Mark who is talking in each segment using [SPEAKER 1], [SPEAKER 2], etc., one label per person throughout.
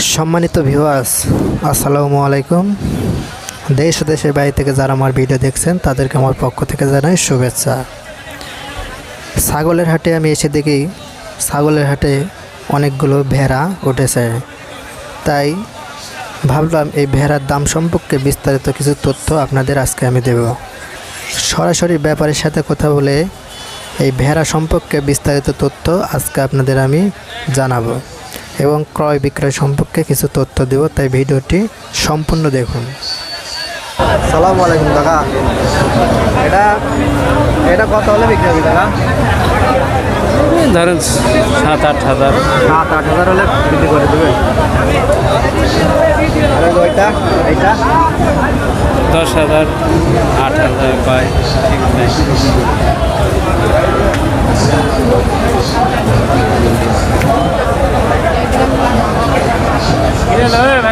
[SPEAKER 1] সম্মানিত ভিউয়ার্স আসসালামু আলাইকুম। দেশ দেশের বাইরে থেকে যারা আমার ভিডিও দেখছেন, তাদেরকে আমার পক্ষ থেকে জানাই শুভেচ্ছা। ছাগলের হাটে আমি এসে দেখি, ছাগলের হাটে অনেকগুলো ভেড়া উঠেছে। তাই ভাবলাম এই ভেড়ার দাম সম্পর্কে বিস্তারিত কিছু তথ্য আপনাদের আজকে আমি দেব। সরাসরি ব্যাপারের সাথে কথা বলে এই ভেড়া সম্পর্কে বিস্তারিত তথ্য আজকে আপনাদের আমি জানাব। এবং ক্রয় বিক্রয় সম্পর্কে কিছু তথ্য দেব তাই ভিডিওটি সম্পূর্ণ দেখুন। সালাম আলাইকুম দাদা এটা এটা কত হলে বিক্রি হবে দাদা
[SPEAKER 2] ধরেন সাত আট হাজার।
[SPEAKER 1] সাত আট হাজার হলে বিক্রি করে দেবেন ওইটা এইটা?
[SPEAKER 2] দশ হাজার আট হাজার পাই ঠিক নেই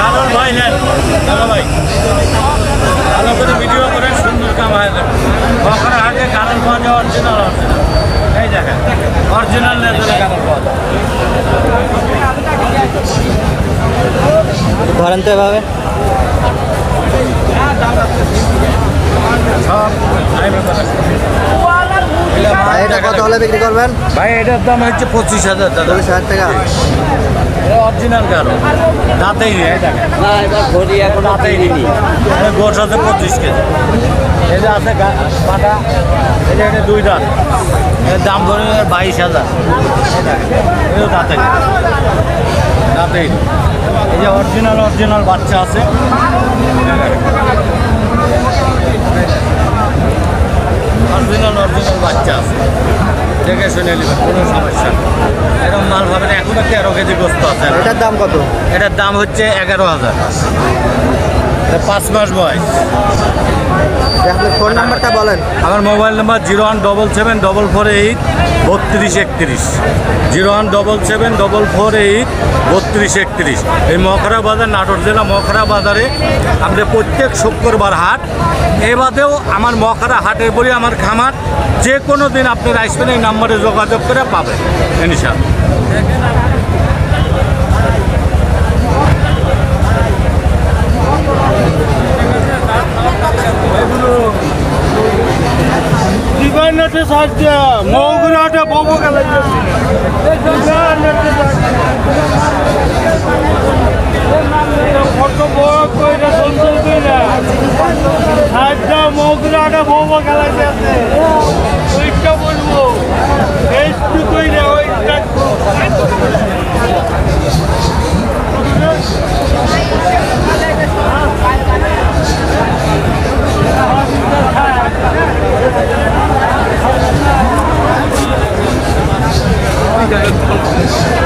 [SPEAKER 3] কারণ ভাই নেন দাদা ভাই ভালো করে ভিডিও করে সুন্দর কামায় দেবেন কখনো আগে কারণ পাওয়া যায় অরিজিনাল অরিজিনাল এই দেখেন অরিজিনাল কারণ পাওয়া যায়
[SPEAKER 1] ধরেন তো এভাবে। এটা কত হলে বিক্রি করবেন?
[SPEAKER 3] ভাই এটার দাম হচ্ছে পঁচিশ হাজার দাদা
[SPEAKER 1] চল্লিশ হাজার টাকা।
[SPEAKER 3] অরিজিনাল কারণ দাঁতেই নেই।
[SPEAKER 2] না এবার ঘড়ি এখন
[SPEAKER 3] দাঁতেই নেই আছে পঁচিশ কেজি। যে আছে এই যে এটা দুই দাঁত। এর দাম ধরে বাইশ হাজার। দেখেন, দাঁতে দাঁতেই এই যে অরিজিনাল অরিজিনাল বাচ্চা আছে। অরিজিনাল অরিজিনাল বাচ্চা আছে। দেখে শুনে নেবেন কোনো সমস্যা এরকম মাল পাবেন এখনও তেরো কেজি গোস্ত আছে।
[SPEAKER 1] এটার দাম কত?
[SPEAKER 3] এটার দাম হচ্ছে এগারো হাজার। এটা পাঁচ মাস বয়স।
[SPEAKER 1] আপনার ফোন নাম্বারটা বলেন।
[SPEAKER 3] আমার mobile number zero one double seven double four eight বত্রিশ একত্রিশ। Zero one double seven double four eight বত্রিশ একত্রিশ। এই মখরা বাজার নাটোর জেলা মখরা বাজারে আমাদের প্রত্যেক শুক্রবার হাট। এ বাদেও আমার মখরা হাটের বলি আমার খামার যে কোনো দিন আপনার আসবেন এই নাম্বারে যোগাযোগ করে পাবেন ইনশাল্লাহ
[SPEAKER 4] ನಟೆ ಸಾಧ್ಯ ಮೌಗುನಾಟ ಬೋಬಗಲ ফটো বলব Thank you. Thank you.